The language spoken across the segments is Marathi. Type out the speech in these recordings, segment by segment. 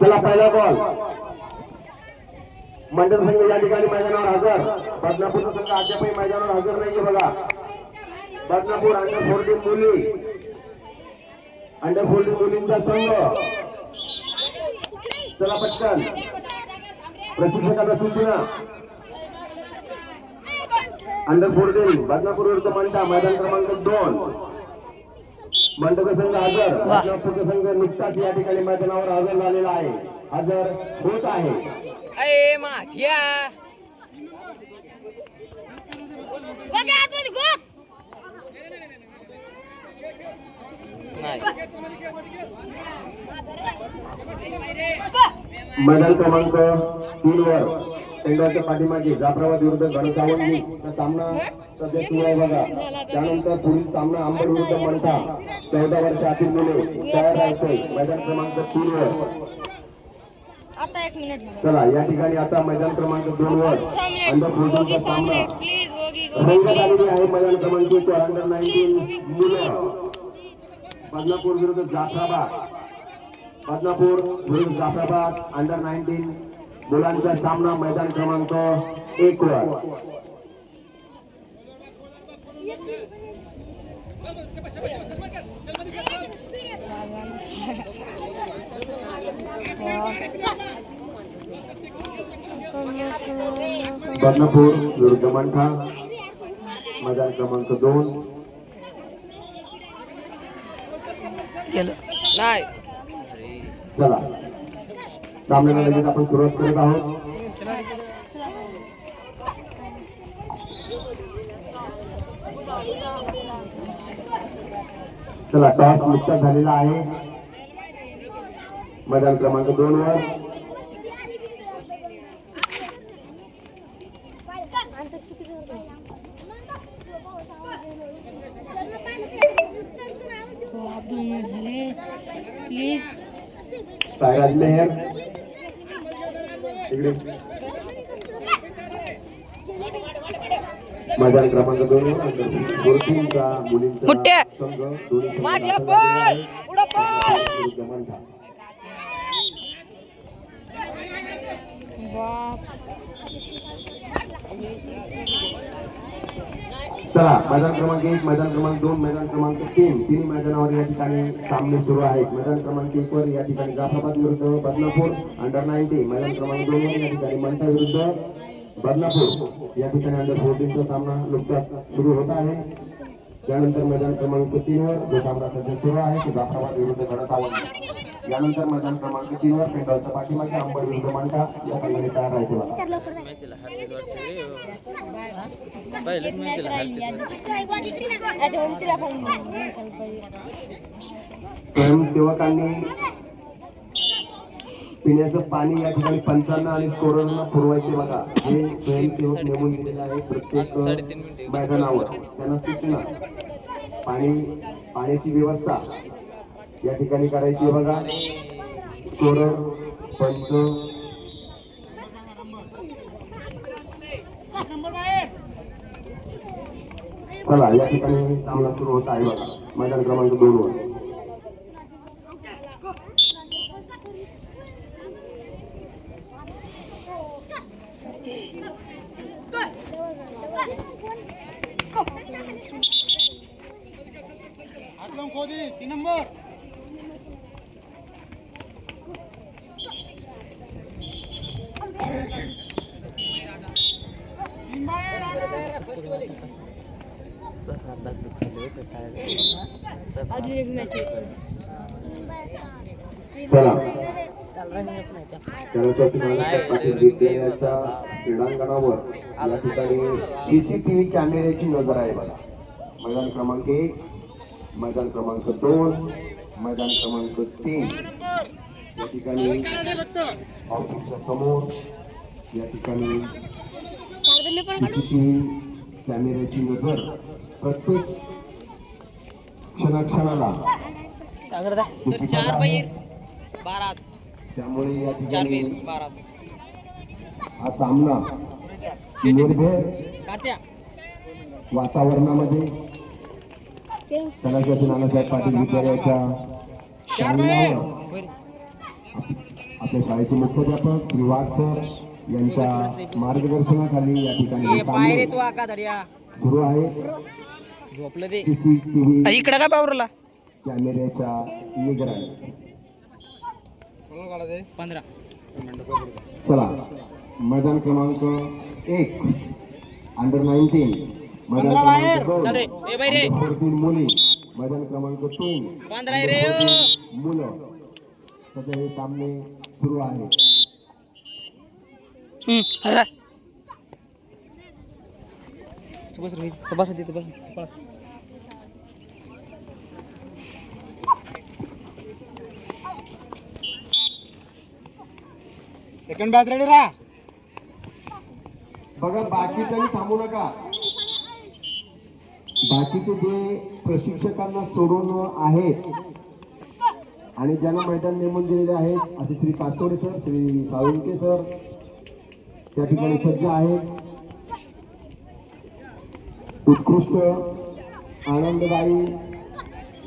चला पहिला बॉल मंडळ संघ या ठिकाणी मैदानावर हजर. बदनापूरचा संघ अद्यापही मैदानावर हजर नाहीये बघा. बदनापूर अंडर फोर्टीन मुली. अंडर फोर्टीन मुलींचा संघ. चला पटकन. प्रशिक्षकाला सूचना. अंडर फोर्टीन बदनापूर विरुद्ध मंडा मैदान क्रमांक दोन. मंडळचा संघ हजर बदनापूरचा संघ नुकताच या ठिकाणी मैदानावर हजर झालेला आहे. हजर होत आहे. मैदान क्रमांक तीन वर. टेंडरच्या पाठीमागे जाफराबाद विरुद्ध घनसावंगी हा सामना सध्या सुरू आहे बघा. त्यानंतर पुढील सामना अंबड विरुद्ध मंठा चौदा वर्षातील मुले तयार राहायचंय मैदान क्रमांक तीन वर. चला या ठिकाणी आता मैदान क्रमांक दोन वर. आहे मैदान क्रमांक अंडर नाईन्टीन मुलं. बदनापूर विरुद्ध जाफराबाद. बदनापूर विरुद्ध जाफराबाद अंडर नाईन्टीन मुलांचा सामना मैदान क्रमांक एक वर. बदनापूर विरुद्ध मंठा मैदान क्रमांक दोन. चला. सामन्याला लगेच आपण सुरुवात करत आहोत. चला टॉस नुकताच झालेला आहे. मैदान क्रमांक दोन वर. दोन मिनिट झाले. प्लीज सायराज मेहर. इकडे. मैदान क्रमांक दोन गोरखींचा मुलींचा. संघ दोन्ही संघ माझ्या दाखल झालेले बॉल आहे. पुढं बॉल विरुद्ध मंठा. बाप चला मैदान क्रमांक एक मैदान क्रमांक दोन मैदान क्रमांक तीन. तिन्ही मैदानावर या ठिकाणी सामने सुरू आहेत. मैदान क्रमांक एक वर या ठिकाणी जाफराबाद विरुद्ध बदलापूर अंडर नाईन्टी मैदान क्रमांक दोन वर या ठिकाणी मंठा विरुद्ध बदलापूर या ठिकाणी अंडर फोर्टीनचा सामना नुकताच सुरू होत आहे. त्यानंतर मैदान क्रमांक तीन वर जो सामना सध्या सुरू आहे तो जाफराबाद विरुद्ध खडसावंगी यानंतर मैदान क्रमांक तीन वर पेंडॉलच्या पाठीमागे अंबड विरुद्ध या संघाने तयार राहायचे स्वयंसेवकांनी पिण्याचं पाणी या ठिकाणी पंचांना आणि स्कोररना पुरवायचे बघा. हे स्वयंसेवक नेमून दिलेले आहे प्रत्येक मैदानावर. त्यांना सूचना. पाणी पाण्याची व्यवस्था. या ठिकाणी करायची आहे बघा स्कोरर पंच चला या ठिकाणी सामना सुरू होत आहे बघा मैदान क्रमांक दोन वर हातलावून खोदी तीन नंबर अजून एक मॅच चला त्यानुसार महाराष्ट्र पाटील विद्यालयाच्या क्रीडांगणावर या ठिकाणी सीसीटीव्ही कॅमेऱ्याची नजर आहे बघा. मैदान क्रमांक एक मैदान क्रमांक दोन मैदान क्रमांक तीन. या ठिकाणी ऑफिसच्या समोर या ठिकाणी कॅमेऱ्याची नजर प्रत्येक क्षणाक्षणाला सागर दा. सर चार बारा. त्यामुळे या ठिकाणी हा सामना निर्भय वातावरणामध्ये कलाशाची नानासाहेब पाटील विद्यालयाच्या आपल्या शाळेचे मुख्याध्यापक श्री वाघ सर यांच्या मार्गदर्शनाखाली या ठिकाणी ए पाय रे सामने तू आका धड्या. सुरू आहे. सीसीटीव्ही इकडं का पावरला? कॅमेऱ्याच्या निगराणी. पंधरा. चला मैदान क्रमांक एक अंडर नाईन्टीन मैदान क्रमांक फोर्टीन मुली. मैदान क्रमांक तीन मुलं. सध्या हे सामने सुरू आहेत बस रे बस तिथे बस. पळा. सेकंड बॅच रेडी राहा बघा बाकीच्याही थांबू नका. बाकीचे जे प्रशिक्षकांना सोडून आहेत आणि ज्यांना मैदान नेमून दिलेले आहेत असे श्री कास्तोडे सर श्री साळुंके सर त्या ठिकाणी सज्ज आहेत. उत्कृष्ट आनंददायी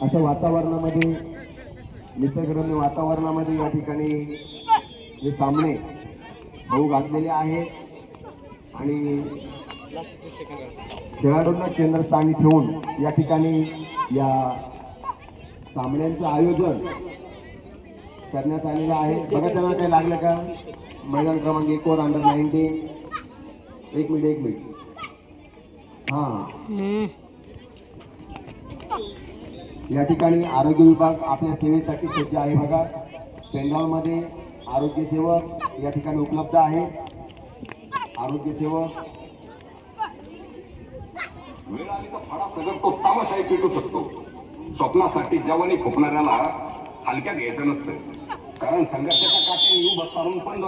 अशा वातावरणामध्ये निसर्गरम्य वातावरणामध्ये या ठिकाणी हे सामने होऊ घातलेले आहेत. आणि खेळाडूंना केंद्रस्थानी ठेवून या ठिकाणी या सामन्यांचं आयोजन करण्यात आलेलं आहे. बघा त्यांना काही लागलं का? मैदान क्रमांक एक वर अंडर नाईन्टीन एक मिनिट एक मिनिट. हा. या ठिकाणी आरोग्य विभाग आपल्या सेवेसाठी सज्ज आहे बघा. पेंडॉलमध्ये आरोग्य सेवक या ठिकाणी उपलब्ध आहेत आरोग्य सेवक. वेळ आली तर फडा सगळं तो तामाशाही पेटू शकतो. स्वप्नासाठी जवानी फुकणाऱ्याला हलक्यात घ्यायचं नसतं. कारण संघर्षाच्या काठी येऊ बसणार पण